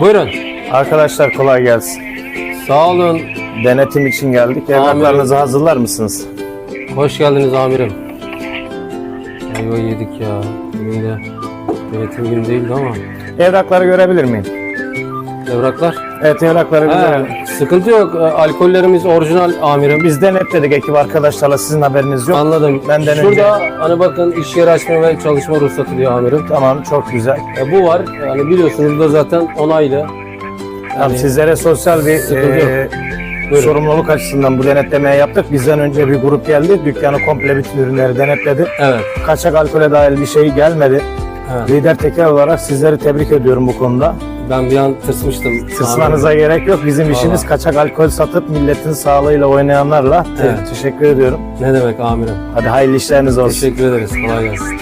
Buyurun. Arkadaşlar kolay gelsin. Sağ olun. Denetim için geldik. Evraklarınızı hazırlar mısınız? Hoş geldiniz amirim. Ayva yedik ya. Bugün de yönetim günü değildi ama. Evrakları görebilir miyim? Evraklar. Evet evrakları sıkıntı yok. E, Alkollerimiz orijinal amirim. Biz denetledik ekip arkadaşlarla sizin haberiniz yok. Anladım. Benden Şurada hani bakın iş yeri açma ve çalışma ruhsatı diyor amirim. Tamam çok güzel. E, bu var. Yani biliyorsunuz da zaten onaylı. Tamam, Yani sizlere sosyal bir Sıkıntı e, Buyurun. sorumluluk açısından bu denetlemeyi yaptık. Bizden önce bir grup geldi. Dükkanı komple bütün ürünleri denetledi. Evet. Kaçak alkole dair bir şey gelmedi. evet. Lider teker olarak sizleri tebrik ediyorum bu konuda. Ben bir an tırsmıştım. Tırsmanıza gerek yok. Bizim işimiz Vallahi. kaçak alkol satıp milletin sağlığıyla oynayanlarla. Evet. Teşekkür ediyorum. Ne demek amirim? Hadi hayırlı işleriniz olsun. Teşekkür ederiz. Kolay gelsin.